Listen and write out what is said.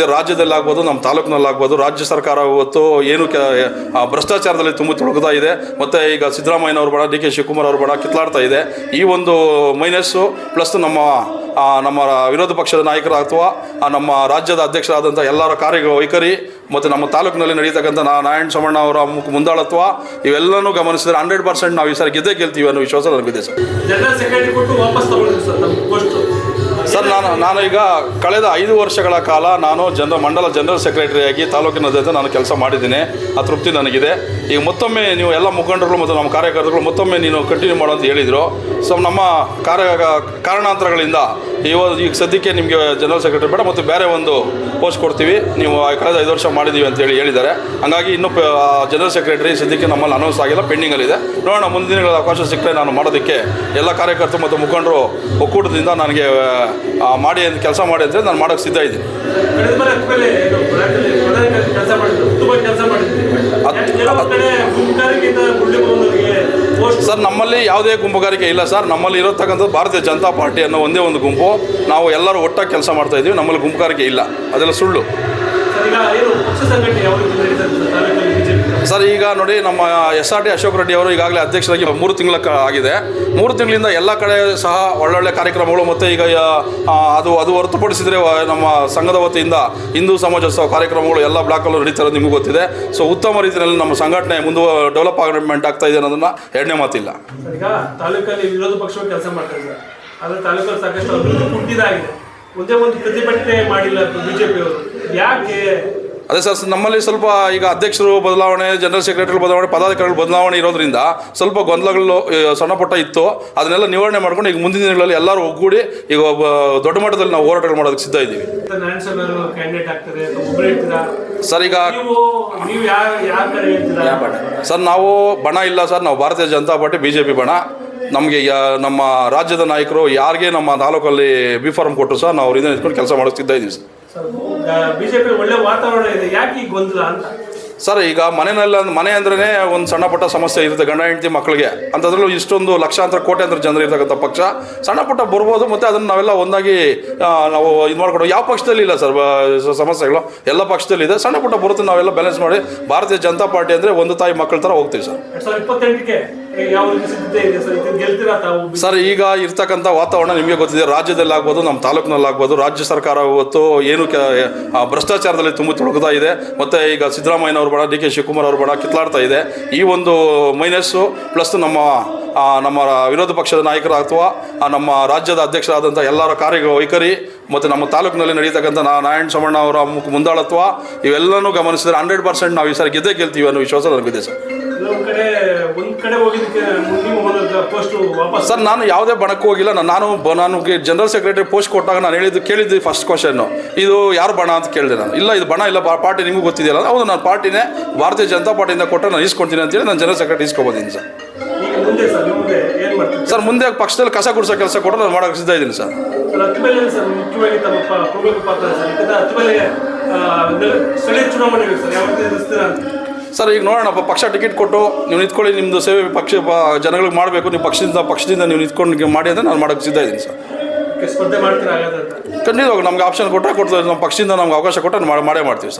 ಇದು ರಾಜ್ಯದಲ್ಲಿ ಆಗ್ಬೋದು ನಮ್ಮ ತಾಲೂಕಿನಲ್ಲಿ ಆಗ್ಬೋದು ರಾಜ್ಯ ಸರ್ಕಾರ ಇವತ್ತು ಏನು ಭ್ರಷ್ಟಾಚಾರದಲ್ಲಿ ತುಂಬ ತೊಡಗುತ್ತಾ ಇದೆ. ಮತ್ತು ಈಗ ಸಿದ್ದರಾಮಯ್ಯನವರು ಬೇಡ, ಡಿ ಕೆ ಶಿವಕುಮಾರ್ ಅವರು ಬೇಡ ಕಿತ್ಲಾಡ್ತಾ ಇದೆ. ಈ ಒಂದು ಮೈನಸ್ಸು ಪ್ಲಸ್ ನಮ್ಮ ನಮ್ಮ ವಿರೋಧ ಪಕ್ಷದ ನಾಯಕರ ಅಥವಾ ನಮ್ಮ ರಾಜ್ಯದ ಅಧ್ಯಕ್ಷರಾದಂಥ ಎಲ್ಲರ ಕಾರ್ಯ ವೈಖರಿ, ಮತ್ತು ನಮ್ಮ ತಾಲೂಕಿನಲ್ಲಿ ನಡೀತಕ್ಕಂಥ ನಾರಾಯಣ ಸೋಮಣ್ಣ ಅವರ ಮುಖ ಮುಂದಾಳತ್ವ, ಇವೆಲ್ಲನೂ ಗಮನಿಸಿದರೆ ಹಂಡ್ರೆಡ್ ಪರ್ಸೆಂಟ್ ನಾವು ಈ ಸಾರಿ ಗೆದ್ದೇ ಗೆಲ್ತೀವಿ ಅನ್ನೋ ವಿಶ್ವಾಸ ನನಗಿದೆ ಸರ್. ಜನರಲ್ ಸೆಕ್ರೆಟರಿ ಕೊಟ್ಟು ವಾಪಸ್ ಸರ್ ಸರ್, ನಾನು ನಾನು ಈಗ ಕಳೆದ ಐದು ವರ್ಷಗಳ ಕಾಲ ನಾನು ಜನ ಮಂಡಲ ಜನರಲ್ ಸೆಕ್ರೆಟರಿಯಾಗಿ ತಾಲೂಕಿನ ಜೊತೆ ನಾನು ಕೆಲಸ ಮಾಡಿದ್ದೀನಿ. ಆ ತೃಪ್ತಿ ನನಗಿದೆ. ಈಗ ಮತ್ತೊಮ್ಮೆ ನೀವು ಎಲ್ಲ ಮುಖಂಡರುಗಳು ಮತ್ತು ನಮ್ಮ ಕಾರ್ಯಕರ್ತರುಗಳು ಮತ್ತೊಮ್ಮೆ ನೀನು ಕಂಟಿನ್ಯೂ ಮಾಡು ಅಂತ ಹೇಳಿದರು. ಸೊ ನಮ್ಮ ಕಾರ್ಯ ಕಾರಣಾಂತರಗಳಿಂದ ಇವಾಗ ಈಗ ಸದ್ಯಕ್ಕೆ ನಿಮಗೆ ಜನರಲ್ ಸೆಕ್ರೆಟರಿ ಬೇಡ ಮತ್ತು ಬೇರೆ ಒಂದು ಪೋಸ್ಟ್ ಕೊಡ್ತೀವಿ. ನೀವು ಆ ಕಳೆದ ಐದು ವರ್ಷ ಮಾಡಿದ್ದೀವಿ ಅಂತೇಳಿ ಹೇಳಿದ್ದಾರೆ. ಹಂಗಾಗಿ ಇನ್ನೂ ಜನರಲ್ ಸೆಕ್ರೆಟರಿ ಸದ್ಯಕ್ಕೆ ನಮ್ಮಲ್ಲಿ ಅನೌನ್ಸ್ ಆಗಿಲ್ಲ ಪೆಂಡಿಂಗಲ್ಲಿದೆ. ನೋಡೋಣ ಮುಂದಿನ ದಿನಗಳ ಅವಕಾಶ ಸಿಕ್ಕರೆ ನಾನು ಮಾಡೋದಕ್ಕೆ ಎಲ್ಲ ಕಾರ್ಯಕರ್ತರು ಮತ್ತು ಮುಖಂಡರು ಒಕ್ಕೂಟದಿಂದ ನನಗೆ ಮಾಡಿ ಅಂತ ಕೆಲಸ ಮಾಡಿ ಹೇಳಿ ನಾನು ಮಾಡೋಕ್ಕೆ ಸಿದ್ಧ ಇದ್ದೀನಿ. ಹತ್ತು ಮೇಲೆ ಇದು ಬ್ರಾಂಚಲ್ಲಿ ಪ್ರಧಾನ ಕೆಲಸ ಮಾಡಿದ್ರು ತುಂಬ ಕೆಲಸ ಮಾಡಿದ್ವಿ ಹತ್ತು- ಕೆಲವು ಕಡೆ ಗುಂಪುಗಾರಿಕೆಯಿಂದ ಗುಳ್ಳಿ ಬಂದವರಿಗೆ ಪೋಸ್ಟ್ ಸರ್, ನಮ್ಮಲ್ಲಿ ಯಾವುದೇ ಗುಂಪುಗಾರಿಕೆ ಇಲ್ಲ ಸರ್. ನಮ್ಮಲ್ಲಿ ಇರತಕ್ಕಂಥದ್ದು ಭಾರತೀಯ ಜನತಾ ಪಾರ್ಟಿ ಅನ್ನೋ ಒಂದೇ ಒಂದು ಗುಂಪು. ನಾವು ಎಲ್ಲರೂ ಒಟ್ಟಾಗಿ ಕೆಲಸ ಮಾಡ್ತಾ ಇದ್ದೀವಿ ನಮ್ಮಲ್ಲಿ ಗುಂಪುಗಾರಿಕೆ ಇಲ್ಲ. ಅದೆಲ್ಲ ಸುಳ್ಳು. ಸರ್, ಈಗ ನೋಡಿ ನಮ್ಮ S R T Ashok Reddy ಅವರು ಈಗಾಗಲೇ ಅಧ್ಯಕ್ಷರಾಗಿ ಮೂರು ತಿಂಗಳ ಆಗಿದೆ. ಮೂರು ತಿಂಗಳಿಂದ ಎಲ್ಲ ಕಡೆ ಸಹ ಒಳ್ಳೊಳ್ಳೆ ಕಾರ್ಯಕ್ರಮಗಳು ಮತ್ತು ಈಗ ಅದು ಅದು ಹೊರತುಪಡಿಸಿದರೆ ನಮ್ಮ ಸಂಘದ ವತಿಯಿಂದ ಹಿಂದೂ ಸಮಾಜೋತ್ಸವ ಕಾರ್ಯಕ್ರಮಗಳು ಎಲ್ಲ ಬ್ಲಾಕಲ್ಲೂ ನಡೀತಾರೆ ನಿಮಗೆ ಗೊತ್ತಿದೆ. ಸೊ ಉತ್ತಮ ರೀತಿಯಲ್ಲಿ ನಮ್ಮ ಸಂಘಟನೆ ಮುಂದೆ ಆಗ್ಮೆಂಟ್ ಆಗ್ತಾ ಇದೆ ಅನ್ನೋದನ್ನ ಎರಡನೇ ಮಾತಿಲ್ಲ. ತಾಲೂಕಲ್ಲಿ ವಿರೋಧ ಕೆಲಸ ಮಾಡ್ತಾರೆ ಒಂದು ಪ್ರತಿಭಟನೆ ಮಾಡಿಲ್ಲ ಬಿಜೆಪಿಯವರು. ಯಾಕೆ ಅದೇ ಸರ್ ನಮ್ಮಲ್ಲಿ ಸ್ವಲ್ಪ ಈಗ ಅಧ್ಯಕ್ಷರು ಬದಲಾವಣೆ ಜನರಲ್ ಸೆಕ್ರೆಟರಿ ಬದಲಾವಣೆ ಪದಾಧಿಕಾರಿಗಳು ಬದಲಾವಣೆ ಇರೋದ್ರಿಂದ ಸ್ವಲ್ಪ ಗೊಂದಲಗಳು ಸಣ್ಣಪುಟ್ಟ ಸಣ್ಣ ಪುಟ್ಟ ಇತ್ತು. ಅದನ್ನೆಲ್ಲ ನಿವಾರಣೆ ಮಾಡ್ಕೊಂಡು ಈಗ ಮುಂದಿನ ದಿನಗಳಲ್ಲಿ ಎಲ್ಲರೂ ಒಗ್ಗೂಡಿ ಈಗ ಒಬ್ಬ ದೊಡ್ಡ ಮಟ್ಟದಲ್ಲಿ ನಾವು ಹೋರಾಟಗಳು ಮಾಡೋದಕ್ಕೆ ಸಿದ್ಧ ಇದ್ದೀವಿ. ಸರ್ ಈಗ ಸರ್ ನಾವು ಬಣ ಇಲ್ಲ ಸರ್ ನಾವು Bharatiya Janata party B J P ಬಣ. ನಮಗೆ ಯಾ- ನಮ್ಮ ರಾಜ್ಯದ ನಾಯಕರು ಯಾರಿಗೆ ನಮ್ಮ ತಾಲೂಕಲ್ಲಿ ಬಿ ಫಾರ್ಮ್ ಕೊಟ್ಟರು ಸರ್ ನಾವು ಅವರಿಂದ ನಿಂತ್ಕೊಂಡು ಕೆಲಸ ಮಾಡೋಕ್ಕೆ ಸಿದ್ಧ ಇದ್ದೀವಿ ಸರ್. ಬಿಜೆಪಿ ಒಳ್ಳೆ ವಾತಾವರಣ ಇದೆ. ಯಾಕೆ ಈ ಗೊಂದಲ ಅಂತ? ಸರ್ ಈಗ ಮನೆಯಲ್ಲ ಮನೆ ಅಂದ್ರೆ ಒಂದು ಸಣ್ಣ ಪುಟ್ಟ ಸಮಸ್ಯೆ ಇರುತ್ತೆ ಗಂಡ ಹೆಂಡತಿ ಮಕ್ಕಳಿಗೆ ಅಂತದ್ರಲ್ಲೂ ಇಷ್ಟೊಂದು ಲಕ್ಷಾಂತರ ಕೋಟ್ಯಾಂತರ ಜನರು ಇರ್ತಕ್ಕಂಥ ಪಕ್ಷ. ಸಣ್ಣ ಪುಟ್ಟ ಬರ್ಬೋದು ಮತ್ತು ಅದನ್ನು ನಾವೆಲ್ಲ ಒಂದಾಗಿ ನಾವು ಇದು ಮಾಡ್ಕೊಂಡು ಯಾವ ಪಕ್ಷದಲ್ಲಿ ಇಲ್ಲ ಸರ್ ಸಮಸ್ಯೆಗಳು? ಎಲ್ಲ ಪಕ್ಷದಲ್ಲಿದೆ ಸಣ್ಣ ಪುಟ್ಟ ಬರುತ್ತೆ ನಾವೆಲ್ಲ ಬ್ಯಾಲೆನ್ಸ್ ಮಾಡಿ ಭಾರತೀಯ ಜನತಾ ಪಾರ್ಟಿ ಅಂದರೆ ಒಂದು ತಾಯಿ ಮಕ್ಕಳ ಥರ ಹೋಗ್ತೀವಿ ಸರ್. ಎರಡ್ ಸಾವಿರದ ಇಪ್ಪತ್ತೆಂಟಕ್ಕೆ ಸರ್? ಈಗ ಇರ್ತಕ್ಕಂಥ ವಾತಾವರಣ ನಿಮಗೆ ಗೊತ್ತಿದೆ. ರಾಜ್ಯದಲ್ಲಿ ಆಗ್ಬೋದು ನಮ್ಮ ತಾಲೂಕಿನಲ್ಲಿ ಆಗ್ಬೋದು ರಾಜ್ಯ ಸರ್ಕಾರ ಇವತ್ತು ಏನು ಭ್ರಷ್ಟಾಚಾರದಲ್ಲಿ ತುಂಬ ತೊಡಗುತ್ತಾ ಇದೆ. ಮತ್ತು ಈಗ ಸಿದ್ದರಾಮಯ್ಯನವರು ಬೇಡ, ಡಿ ಕೆ ಶಿವಕುಮಾರ್ ಅವರು ಬೇಡ ಕಿತ್ಲಾಡ್ತಾ ಇದೆ. ಈ ಒಂದು ಮೈನಸ್ಸು ಪ್ಲಸ್ ನಮ್ಮ ನಮ್ಮ ವಿರೋಧ ಪಕ್ಷದ ನಾಯಕರು ಅಥವಾ ನಮ್ಮ ರಾಜ್ಯದ ಅಧ್ಯಕ್ಷರಾದಂಥ ಎಲ್ಲರ ಕಾರ್ಯ ವೈಖರಿ, ಮತ್ತು ನಮ್ಮ ತಾಲೂಕಿನಲ್ಲಿ ನಡೀತಕ್ಕಂಥ ನಾ, ನಾರಾಯಣ ಸೋಮಣ್ಣ ಅವರ ಮುಖ ಮುಂದಾಳತ್ವ, ಇವೆಲ್ಲನೂ ಗಮನಿಸಿದರೆ ಹಂಡ್ರೆಡ್ ಪರ್ಸೆಂಟ್ ನಾವು ಈ ಸಾರಿ ಗೆದ್ದೇ ಗೆಲ್ತೀವಿ ಅನ್ನೋ ವಿಶ್ವಾಸ ನನಗಿದೆ ಸರ್. ಕೆಲವು ಕಡೆ ಒಂದ್ ಕಡೆ ಹೋಗಿದ್ದಕ್ಕೆ ನೀವು ಮೊದಲ ಪೋಸ್ಟ್ ವಾಪಸ್ ಸರ್ ನಾನು ಯಾವುದೇ ಬಣಕ್ಕೂ ಹೋಗಿಲ್ಲ. ನಾನು- ನಾನು ಬ- ನಾನು ಜನರಲ್ ಸೆಕ್ರೆಟರಿ ಪೋಸ್ಟ್ ಕೊಟ್ಟಾಗ ನಾನು ಹೇಳಿದ್ದು ಕೇಳಿದ್ದು ಫಸ್ಟ್ ಕ್ವಶನ್ನು ಇದು ಯಾರು ಬಣ ಅಂತ ಕೇಳಿದೆ ನಾನು. ಇಲ್ಲ ಇದು ಬಣ ಇಲ್ಲ ಪಾ- ಪಾರ್ಟಿ ನಿಮಗೆ ಗೊತ್ತಿದೆಯಲ್ಲ ಹೌದು ನಾನು ಪಾರ್ಟಿನೇ ಭಾರತೀಯ ಜನತಾ ಪಾರ್ಟಿಯಿಂದ ಕೊಟ್ಟರೆ ನಾನು ಇಸ್ಕೊಂತೀನಿ ಅಂತೇಳಿ ನಾನು ಜನರಲ್ ಸೆಕ್ರೆಟರಿ ಇಸ್ಕೊಬೋದೀನಿ ಸರ್. ಈಗ ಮುಂದೆ ಸರ್ ಮುಂದೆ ಏನ್ ಸರ್ ಮುಂದೆ ಪಕ್ಷದಲ್ಲಿ ಕಸ ಗುಡಿಸೋ ಕೆಲಸ ಕೊಟ್ಟರೆ ನಾನು ಮಾಡೋಕೆ ಸಿದ್ಧ ಇದ್ದೀನಿ ಸರ್. ಸರ್ ಹತ್ತು ಮೇಲೆ ಸರ್ ಮುಖ್ಯವಾಗಿ ತಮ್ಮ ಪ- ಪ್ರಮುಖ ಪಾತ್ರ ಸರ್? ಯಾಕಂದ್ರೆ ಹತ್ತು ಮೇಲೆ ಆ, ಒಂದು ಸ್ಥಳೀಯ ಚುನಾವಣೆ ಇದೆ ಸರ್. ಯಾವ ರೀತಿ ಎದುರಿಸ್ತೀರಾ ಅಂತ. ಸರ್ ಈಗ ನೋಡೋಣಪ್ಪ ಪಕ್ಷ ಟಿಕೆಟ್ ಕೊಟ್ಟು ನೀವು ನಿಂತ್ಕೊಳ್ಳಿ ನಿಮ್ಮದು ಸೇವೆ ಪಕ್ಷ ಜನಗಳಿಗೆ ಮಾಡಬೇಕು ನೀವು ಪಕ್ಷದಿಂದ ಪಕ್ಷದಿಂದ ನೀವು ನಿಂತ್ಕೊಂಡು ಮಾಡಿ ಅಂತ ನಾನು ಮಾಡೋಕ್ಕೆ ಸಿದ್ಧ ಇದ್ದೀನಿ ಸರ್. ಸ್ಪರ್ಧೆ ಮಾಡ್ತೀರಾ ಖಂಡಿತವಾಗ ನಮ್ಗೆ ಆಪ್ಷನ್ ಕೊಟ್ಟರೆ ಕೊಡ್ತಾರೆ ನಮ್ಮ ಪಕ್ಷದಿಂದ ನಮ್ಗೆ ಅವಕಾಶ ಕೊಟ್ಟರೆ ಮಾಡಿ ಮಾಡೇ ಮಾಡ್ತೀವಿ ಸರ್.